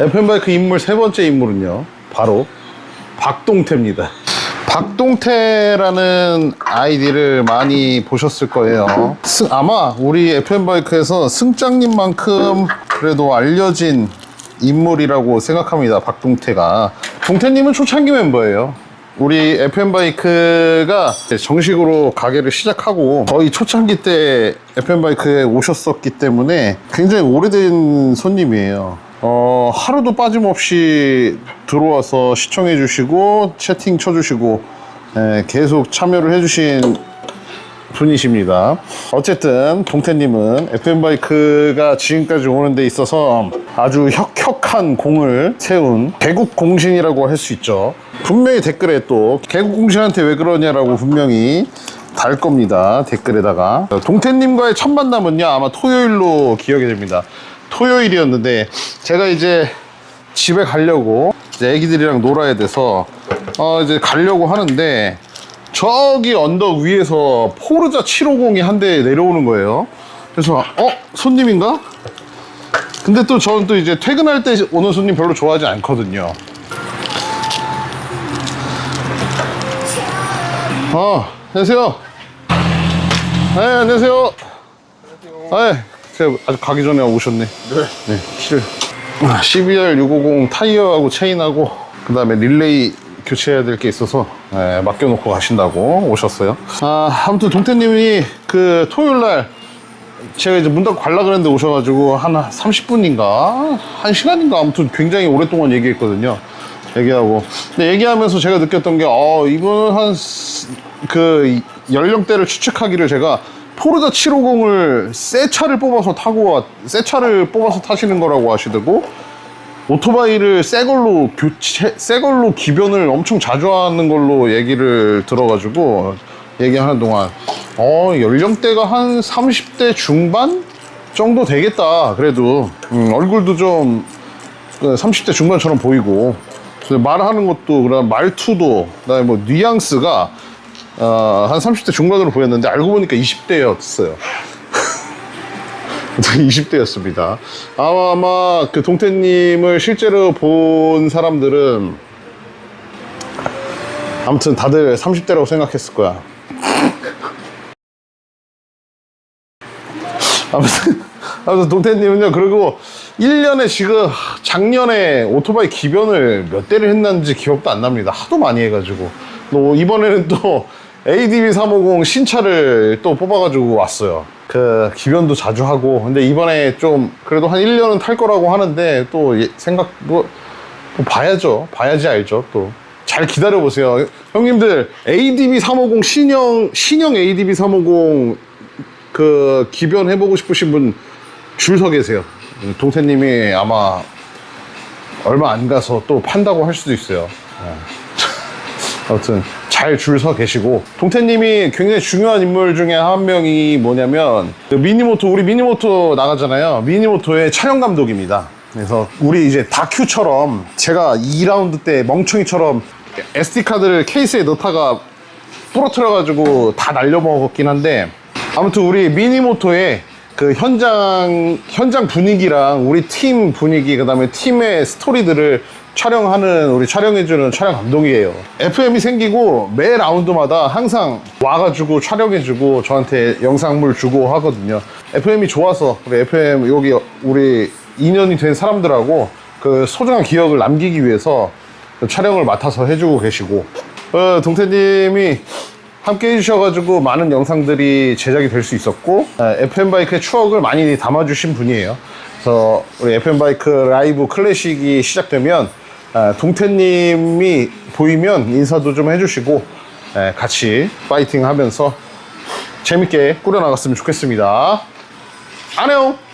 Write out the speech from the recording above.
FM바이크 인물 세 번째 인물은요. 바로 박동태입니다. 박동태라는 아이디를 많이 보셨을 거예요. 승- 아마 우리 FM바이크에서 승장님만큼 그래도 알려진 인물이라고 생각합니다. 박동태가. 동태님은 초창기 멤버예요. 우리 FM바이크가 정식으로 가게를 시작하고 거의 초창기 때 FM바이크에 오셨었기 때문에 굉장히 오래된 손님이에요. 어, 하루도 빠짐없이 들어와서 시청해 주시고 채팅 쳐 주시고 예, 계속 참여를 해 주신 분이십니다. 어쨌든 동태님은 FM바이크가 지금까지 오는 데 있어서 아주 혁혁한 공을 세운 개국 공신이라고 할 수 있죠. 분명히 댓글에 또 개국 공신한테 왜 그러냐라고 분명히 달 겁니다. 댓글에다가 동태님과의 첫 만남은요 아마 토요일로 기억이 됩니다. 토요일이었는데 제가 이제 집에 가려고 이제 애기들이랑 놀아야 돼서 어 이제 가려고 하는데 저기 언덕 위에서 포르자 750이 한 대 내려오는 거예요. 그래서 어 손님인가? 근데 또 저는 또 이제 퇴근할 때 오는 손님 별로 좋아하지 않거든요. 아 안녕하세요. 네 안녕하세요. 아 제가 아직 가기 전에 오셨네. 네. 네 키를 아, CBR 650 타이어하고 체인하고 그 다음에 릴레이 교체해야 될 게 있어서 예, 맡겨놓고 가신다고 오셨어요. 아, 아무튼 동태님이 그 토요일 날 제가 이제 문 닫고 갈라 그랬는데 오셔가지고 한 30분인가? 한 시간인가? 아무튼 굉장히 오랫동안 얘기했거든요. 얘기하고. 근데 얘기하면서 제가 느꼈던 게, 어, 이분은 한, 그, 연령대를 추측하기를 제가 포르자 750을 새 차를 뽑아서 타고, 왔- 새 차를 뽑아서 타시는 거라고 하시더고, 오토바이를 새 걸로 교체, 새 걸로 기변을 엄청 자주 하는 걸로 얘기를 들어가지고 얘기하는 동안 어, 연령대가 한 30대 중반 정도 되겠다. 그래도 음, 얼굴도 좀그 30대 중반처럼 보이고 말하는 것도 그런 말투도 그다음에 뭐 뉘앙스가 어, 한 30대 중반으로 보였는데 알고 보니까 20대였어요. 20대였습니다. 아마, 아마 그 동태님을 실제로 본 사람들은 아무튼 다들 30대라고 생각했을 거야. 아무튼, 아무튼 동태님은요, 그리고 1년에 지금 작년에 오토바이 기변을 몇 대를 했는지 기억도 안 납니다. 하도 많이 해가지고. 또 이번에는 또 ADB 350 신차를 또 뽑아가지고 왔어요. 그 기변도 자주 하고. 근데 이번에 좀 그래도 한 1년은 탈 거라고 하는데 또 예- 생각, 뭐, 뭐 봐야죠. 봐야지 알죠. 또. 잘 기다려 보세요. 형님들, ADB 350 신형, 신형 ADB 350 그 기변 해보고 싶으신 분 줄 서 계세요. 동태님이 아마 얼마 안 가서 또 판다고 할 수도 있어요. 예. 아무튼 잘 줄 서 계시고 동태님이 굉장히 중요한 인물 중에 한 명이 뭐냐면 그 미니모토 우리 미니모토 나가잖아요. 미니모토의 촬영 감독입니다. 그래서 우리 이제 다큐처럼 제가 2라운드 때 멍청이처럼 SD 카드를 케이스에 넣다가 부러뜨려가지고 다 날려먹었긴 한데 아무튼 우리 미니모토의 그 현장 현장 분위기랑 우리 팀 분위기 그다음에 팀의 스토리들을 촬영하는 우리 촬영해주는 촬영 감독이에요. FM이 생기고 매 라운드마다 항상 와가지고 촬영해주고 저한테 영상물 주고 하거든요. FM이 좋아서 우리 FM 여기 우리 인연이 된 사람들하고 그 소중한 기억을 남기기 위해서 그 촬영을 맡아서 해주고 계시고 어, 동태님이 함께 해주셔가지고 많은 영상들이 제작이 될 수 있었고 FM 바이크의 추억을 많이 담아주신 분이에요. 그래서 우리 FM 바이크 라이브 클래식이 시작되면 에, 동태님이 보이면 인사도 좀 해주시고 에, 같이 파이팅 하면서 재밌게 꾸려나갔으면 좋겠습니다. 안녕!